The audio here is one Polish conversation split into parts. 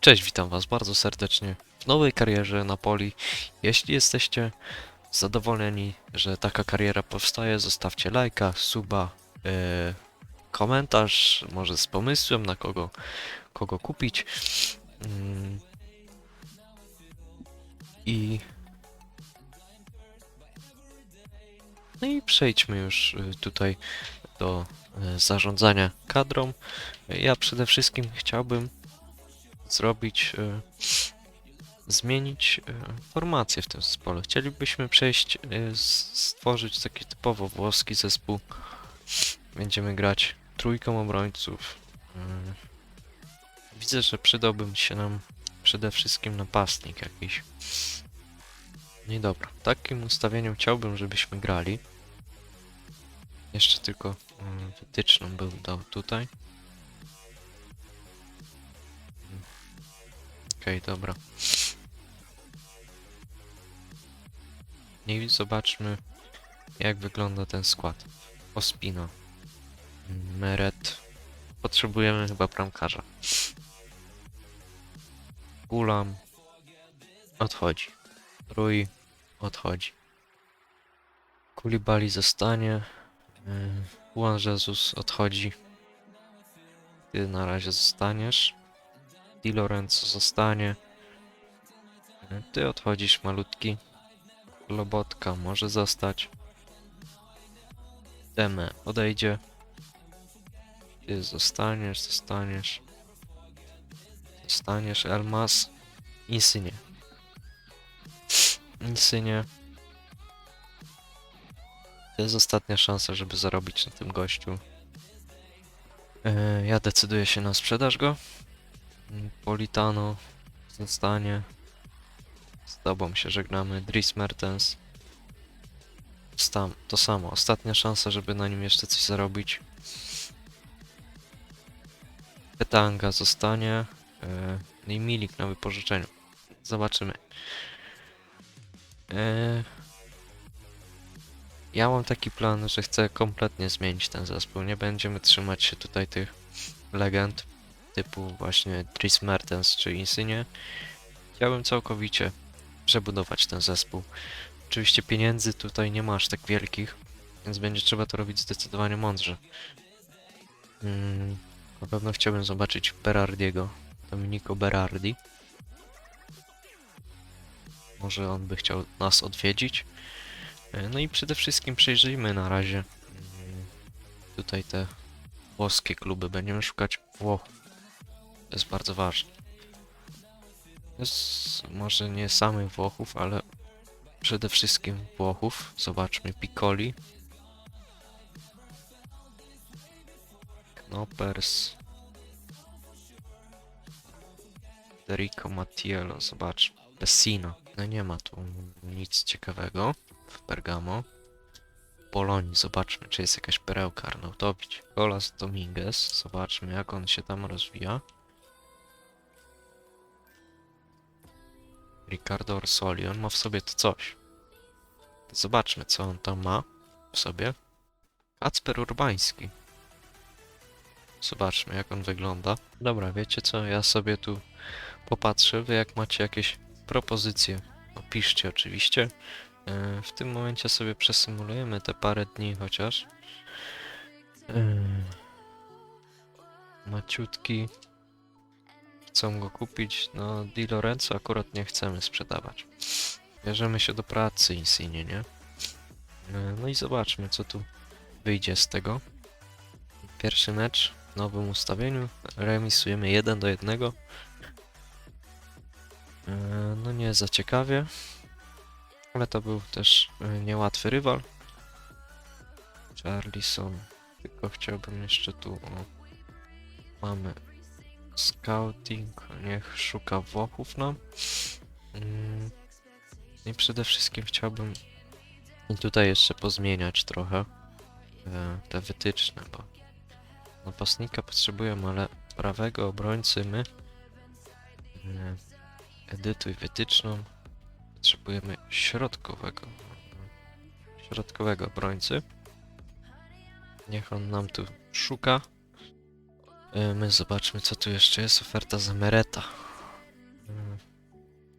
Cześć, witam Was bardzo serdecznie w nowej karierze na poli. Jeśli jesteście zadowoleni, że taka kariera powstaje, zostawcie lajka, suba, yy, komentarz, może z pomysłem na kogo, kogo kupić. Mm. I no i przejdźmy już y, tutaj do y, zarządzania kadrą. Ja przede wszystkim chciałbym zrobić, e, zmienić e, formację w tym zespole. Chcielibyśmy przejść, e, stworzyć taki typowo włoski zespół. Będziemy grać trójką obrońców. Widzę, że przydałby się nam przede wszystkim napastnik jakiś. No i dobra, takim ustawieniem chciałbym, żebyśmy grali. Jeszcze tylko mm, wytyczną bym dał tutaj. Okej, dobra. I zobaczmy, jak wygląda ten skład. Ospino. Meret. Potrzebujemy chyba bramkarza. Gulam. Odchodzi. Rui. Odchodzi. Kulibali zostanie. Yy, Juan Jesus odchodzi. Ty na razie zostaniesz. Di Lorenzo zostanie. Ty odchodzisz malutki. Lobotka może zostać. Deme odejdzie. Ty zostaniesz, zostaniesz. Zostaniesz, Elmas. Insynie. Insynie. To jest ostatnia szansa, żeby zarobić na tym gościu. E, Ja decyduję się na sprzedaż go. Politano zostanie. Z tobą się żegnamy. Dries Mertens. Stam, to samo. Ostatnia szansa, żeby na nim jeszcze coś zarobić. Petanga zostanie. Yy, no i Milik na wypożyczeniu. Zobaczymy. Yy, ja mam taki plan, że chcę kompletnie zmienić ten zespół. Nie będziemy trzymać się tutaj tych legend typu właśnie Dries Mertens czy Insigne. Chciałbym całkowicie przebudować ten zespół. Oczywiście pieniędzy tutaj nie masz tak wielkich, więc będzie trzeba to robić zdecydowanie mądrze. Mm, na pewno chciałbym zobaczyć Berardiego, Dominico Berardi. Może on by chciał nas odwiedzić. E, No i przede wszystkim przejrzyjmy na razie mm, tutaj te włoskie kluby. Będziemy szukać Włochów. Jest bardzo ważne. To jest może nie samych Włochów, ale przede wszystkim Włochów. Zobaczmy Piccoli. Knoppers. Federico Mattiello, zobacz. Pessina. No nie ma tu nic ciekawego w Bergamo. W Bolonii, zobaczmy, czy jest jakaś perełka Arnautowicz. Golas Dominguez, zobaczmy jak on się tam rozwija. Ricardo Orsoli, on ma w sobie to coś. Zobaczmy, co on tam ma w sobie. Kacper Urbański. Zobaczmy, jak on wygląda. Dobra, wiecie co, ja sobie tu popatrzę. Wy jak macie jakieś propozycje, opiszcie oczywiście. Yy, W tym momencie sobie przesymulujemy te parę dni chociaż. Yy, Maciutki. Chcą go kupić. No, Di Lorenzo akurat nie chcemy sprzedawać. Bierzemy się do pracy, Insigne, nie? Yy, No i zobaczmy, co tu wyjdzie z tego. Pierwszy mecz w nowym ustawieniu. Remisujemy 1 do 1. Yy, No nie za ciekawie. Ale to był też yy, niełatwy rywal. Charlison. Tylko chciałbym jeszcze tu. O, mamy scouting. Niech szuka Włochów nam. Mm, I przede wszystkim chciałbym tutaj jeszcze pozmieniać trochę e, te wytyczne, bo napastnika potrzebujemy, ale prawego obrońcy my e, edytuj wytyczną potrzebujemy środkowego środkowego obrońcy niech on nam tu szuka my zobaczmy co tu jeszcze jest oferta za Mereta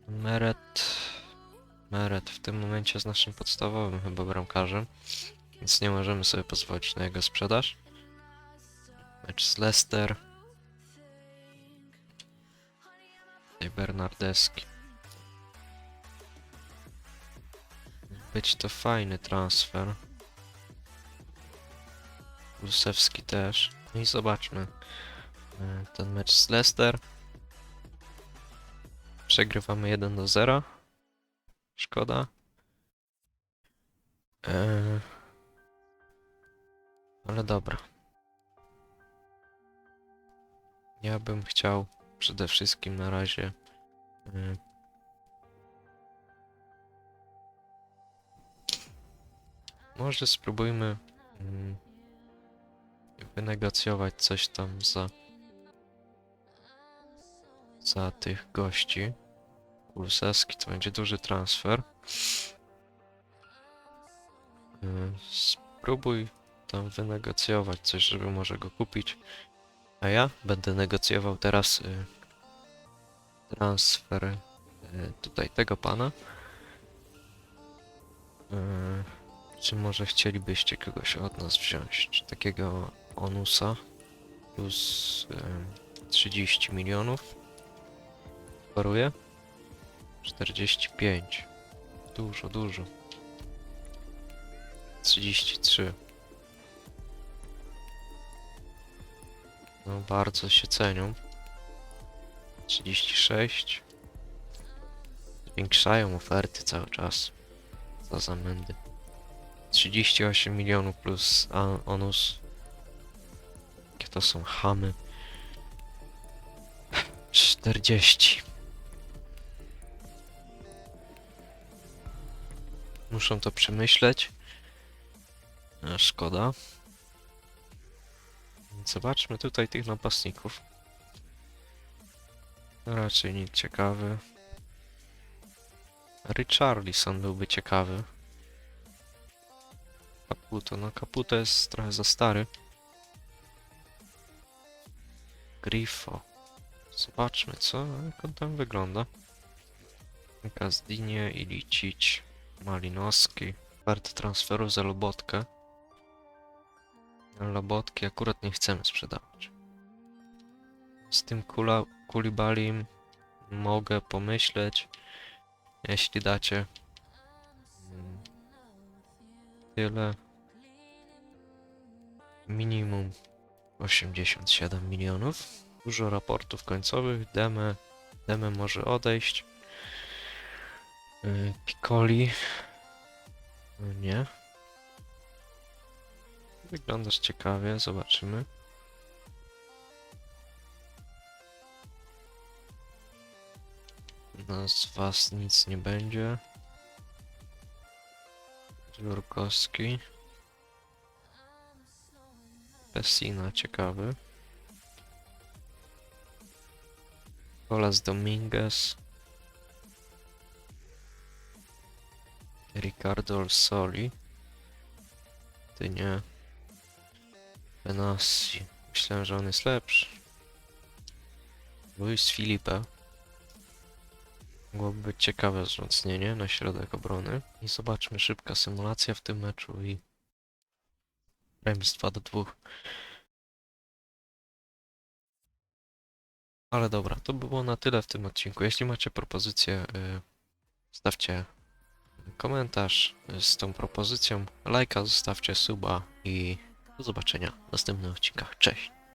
Meret. Meret w tym momencie jest naszym podstawowym chyba bramkarzem, więc nie możemy sobie pozwolić na jego sprzedaż. Mecz z Leicester. Tutaj Bernardeski. Być to fajny transfer. Lusewski też. No i zobaczmy. e, Ten mecz z Leicester. Przegrywamy 1 do 0. Szkoda. Eee, ale dobra. Ja bym chciał przede wszystkim na razie. e, może spróbujmy mm, wynegocjować coś tam za za tych gości. Kulusewski to będzie duży transfer. Yy, Spróbuj tam wynegocjować coś, żeby może go kupić. A ja będę negocjował teraz y, transfer y, tutaj tego pana. Czy może chcielibyście kogoś od nas wziąć? Takiego Onusa plus y, 30 milionów? Paruje? 45. Dużo, dużo. 33. No bardzo się cenią. 36. Zwiększają oferty cały czas. Za mędy. 38 milionów plus onus. Jakie to są chamy. 40. Muszą to przemyśleć. A, szkoda. Zobaczmy tutaj tych napastników. Raczej nikt ciekawy. Richarlison byłby ciekawy. Caputo, no Caputo jest trochę za stary. Grifo. Zobaczmy co, jak on tam wygląda. Gazdinie i Licić. Malinowski. Wart transferu za Lobotkę. Lobotki akurat nie chcemy sprzedawać. Z tym kula, Kulibalim mogę pomyśleć, jeśli dacie tyle. Minimum 87 milionów. Dużo raportów końcowych. Deme, Deme może odejść. Yy, Piccoli. Yy, Nie. Wyglądasz ciekawie, zobaczymy. No, z was nic nie będzie. Jurkowski. Pessina, ciekawy. Colas Dominguez. Ricardo Orsoli. Ty nie. Benassi. Myślałem, że on jest lepszy. Luis Filipe. Mogłoby być ciekawe wzmocnienie na środek obrony. I zobaczmy, szybka symulacja w tym meczu i remis 2 do 2. Ale dobra, to było na tyle w tym odcinku. Jeśli macie propozycję, y, stawcie komentarz z tą propozycją, lajka, zostawcie suba i do zobaczenia w następnych odcinkach. Cześć!